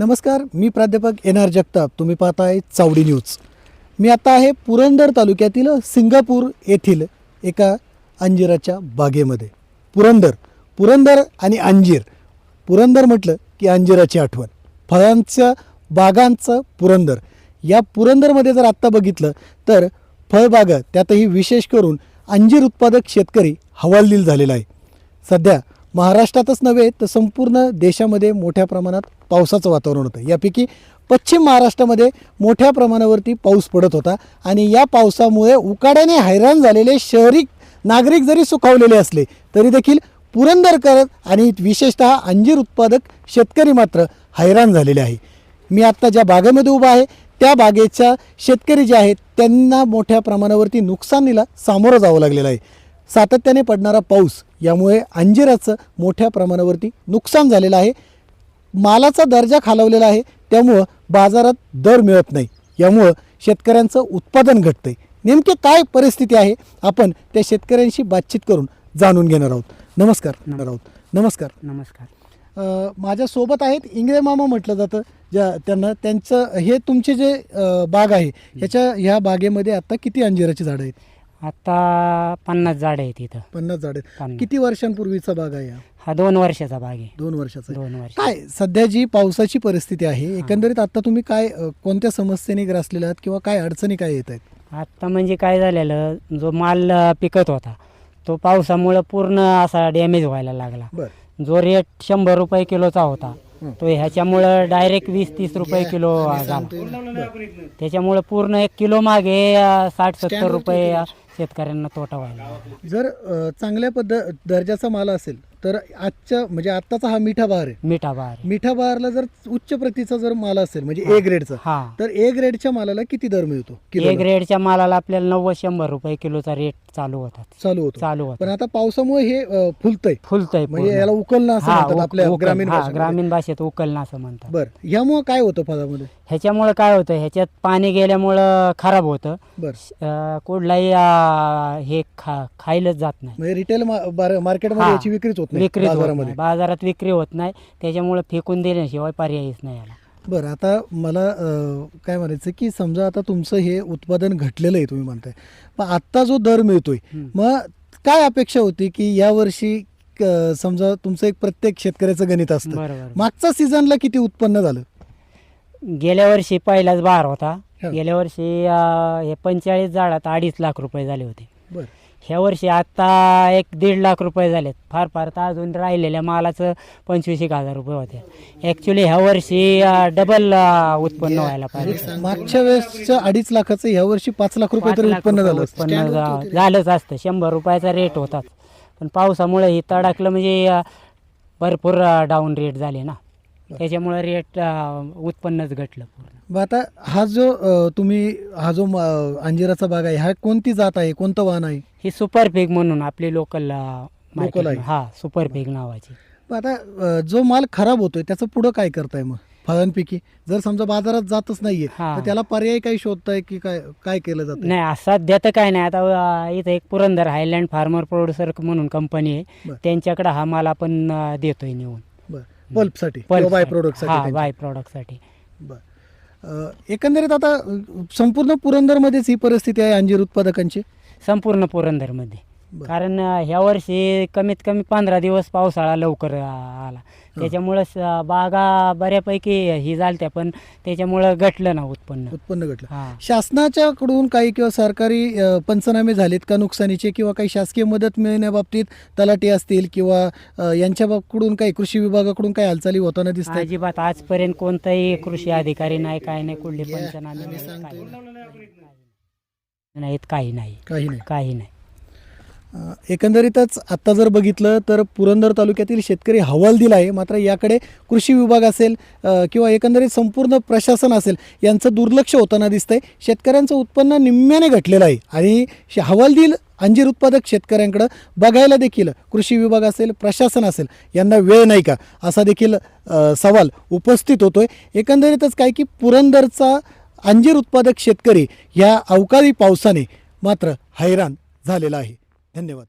नमस्कार मी प्राध्यापक N R Jagtap. तुम्ही पाहताय चावडी न्यूज. मी आता आहे पुरंदर तालुक्यातील सिंगापूर येथील एका अंजिराच्या बागेमध्ये. पुरंदर पुरंदर आणि अंजीर. पुरंदर म्हटलं की अंजिराची आठवण. फळांचं बागांचं पुरंदर. या पुरंदरमध्ये जर आत्ता बघितलं तर फळबागा त्यातही विशेष करून अंजीर उत्पादक शेतकरी हवालदिल झालेला आहे. सध्या महाराष्ट्रातच नव्हे तर संपूर्ण देशामध्ये मोठ्या प्रमाणात पावसाचं वातावरण होतं. यापैकी पश्चिम महाराष्ट्रामध्ये मोठ्या प्रमाणावरती पाऊस पडत होता आणि या पावसामुळे उकाड्याने हैराण झालेले शहरी नागरिक जरी सुखावलेले असले तरी देखील पुरंदरकर आणि विशेषतः अंजीर उत्पादक शेतकरी मात्र हैराण झालेले आहे. मी आत्ता ज्या बागेमध्ये उभा आहे त्या बागेच्या शेतकरी जे आहेत त्यांना मोठ्या प्रमाणावरती नुकसानीला सामोरं जावं लागलेलं आहे. सातत्याने पडणारा पाऊस यामुळे अंजिराचं मोठ्या प्रमाणावरती नुकसान झालेलं आहे. मालाचा दर्जा खालावलेला आहे. त्यामुळं बाजारात दर मिळत नाही. यामुळं शेतकऱ्यांचं उत्पादन घटतंय. नेमके काय परिस्थिती आहे? आपण त्या शेतकऱ्यांशी बातचीत करून जाणून घेणार आहोत. नमस्कार घेणार आहोत नमस्कार. नमस्कार. माझ्यासोबत आहेत इंगळे मामा म्हटलं जातं. ज्या त्यांना त्यांचं हे तुमचे जे बाग आहे ह्याच्या ह्या बागेमध्ये आता किती अंजिराची झाडं आहेत? आता पन्नास झाड आहेत इथं. पन्नास झाड आहेत. पन्नास. किती वर्षांपूर्वीचा बाग आहे हा? हा दोन वर्षाचा बाग आहे. दोन वर्षाचा आहे. दोन वर्ष. काय सध्या जी पावसाची परिस्थिती आहे एकंदरीत आता तुम्ही काय अ, कोणत्या समस्येने ग्रासलेल्या आहात किंवा काय अडचणी काय येत आहेत? आता म्हणजे काय झालेलं जो माल अं, पिकत होता तो पावसामुळं पूर्ण असा डॅमेज व्हायला लागला. बर. जो रेट शंभर रुपये किलोचा होता. तो ह्याच्यामुळं डायरेक्ट वीस तीस रुपये किलो झाला. त्याच्यामुळं पूर्ण एक किलो मागे साठ सत्तर रुपये शेतकऱ्यांना तोटा व्हायला लागला. जर अ, चांगल्या पद्ध दर्जाचा माल असेल तर आजच्या म्हणजे आत्ताचा हा मिठा बहार आहे. मिठा बार मिठा बहारला जर उच्च प्रतीचा जर माल असेल म्हणजे ए ग्रेडचा हा. तर ए ग्रेडच्या मालाला किती दर मिळतो? ए? ग्रेडच्या मालाला आपल्याला नव्वद शंभर रुपये किलोचा रेट चालू होतात. चालू होतो. चालू पण होता आता पावसामुळे हे अ, फुलतंय. फुलतंय म्हणजे. याला उकलणं असं हा, म्हणतात उक- आपल्या उकल- ग्रामीण हा, भाषेमध्ये. ग्रामीण भाषेत उकलणं असं म्हणतात. बर. ह्यामुळे काय होतं फळामध्ये? ह्याच्यामुळे काय होतं? ह्याच्यात पाणी गेल्यामुळं खराब होतं. बर. अं, कुठलाही अं, हे खा खायलाच जात नाही. म्हणजे रिटेल मार्केटमध्ये हा. याची विक्रीच होत नाही विक्रीच होत बाजारामध्ये. नाही बाजारात विक्री होत नाही. त्याच्यामुळे फेकून देण्याशिवाय पर्यायच नाही याला. बरं आता मला अ, काय म्हणायचं की समजा आता तुमचं हे उत्पादन घटलेलं आहे तुम्ही म्हणताय. पण आत्ता जो दर मिळतोय हम्म. मग काय अपेक्षा होती की यावर्षी समजा तुमचं एक प्रत्येक शेतकऱ्याचं गणित असतं. बरोबर. मागच्या सीझनला किती उत्पन्न झालं? गेल्या वर्षी पहिलाच बार होता. हा. गेल्या वर्षी अं, हे पंचेचाळीस झाडात अडीच लाख रुपये झाले होते. बरं. ह्या वर्षी आता एक दीड लाख रुपये झालेत. फार फार तर अजून राहिलेल्या मालाचं पंचवीस एक हजार रुपये होते. ॲक्च्युली ह्या वर्षी डबल उत्पन्न व्हायला पाहिजे. मागच्या वेळेसच्या अडीच लाखाचं ह्या वर्षी पाच लाख रुपये तरी उत्पन्न झालं असतं. उत्पन्न झा- झालंच असतं. शंभर रुपयाचा रेट होताच. पण पावसामुळे हे तडाकलं म्हणजे अं, भरपूर डाऊन रेट झाले ना. त्याच्यामुळे रेट उत्पन्नच घटलं पूर्ण. मग आता हा जो अ, तुम्ही हा जो म- अंजिराचा बाग आहे हा कोणती जात आहे कोणतं वाहन आहे? ही सुपर पीक म्हणून आपली लोकल Local आहे. हा सुपर पीक नावाची. मग आता अ, जो माल खराब होतोय त्याचं पुढं काय करताय मग? फळांपैकी? जर समजा बाजारात जातच नाहीये हा. तर त्याला पर्याय काही शोधताय की काय काय केलं जातं नाही आज सध्या तर काय नाही. आता अं, इथं एक पुरंदर हायलँड फार्मर प्रोड्युसर म्हणून कंपनी आहे. बरं. त्यांच्याकडे हा माल आपण अं, देतोय नेऊन. पल्पसाठी Pulp बायसाठी. प्रोडक्ट बाय प्रोडक्टसाठी बरं. एकंदरीत आता संपूर्ण पुरंदरमध्येच ही परिस्थिती आहे अंजीर उत्पादकांची? संपूर्ण पुरंदरमध्ये. कारण ह्या वर्षी कमीत कमी पंधरा दिवस पावसाळा लवकर आला. त्याच्यामुळं स- बागा बऱ्यापैकी ही झालत्या पण त्याच्यामुळं घटलं ना उत्पन्न. उत्पन्न घटलं. हा. शासनाच्या कडून काही किंवा सरकारी अ, पंचनामे झालेत का नुकसानीचे किंवा काही शासकीय मदत मिळण्याबाबतीत तलाठी असतील किंवा अ, यांच्याकडून काही कृषी विभागाकडून काही हालचाली होताना दिसत आहेत? अजिबात आजपर्यंत कोणताही कृषी अधिकारी नाही काय नाही कुठले पंचनामे नाही, काही नाही. नाहीत काही नाही. काही नाही. काही नाही. एकंदरीतच आत्ता जर बघितलं तर पुरंदर तालुक्यातील शेतकरी हवालदिल आहे. मात्र याकडे कृषी विभाग असेल किंवा एकंदरीत संपूर्ण प्रशासन असेल यांचं दुर्लक्ष होताना दिसतंय. शेतकऱ्यांचं उत्पन्न निम्म्याने घटलेलं आहे. आणि श- हवालदिल अंजीर उत्पादक शेतकऱ्यांकडं बघायला देखील कृषी विभाग असेल प्रशासन असेल यांना वेळ नाही का? असा देखील सवाल उपस्थित होतोय. एकंदरीतच काय की पुरंदरचा अंजीर उत्पादक शेतकरी ह्या अवकाळी पावसाने मात्र हैराण झालेला आहे. धन्यवाद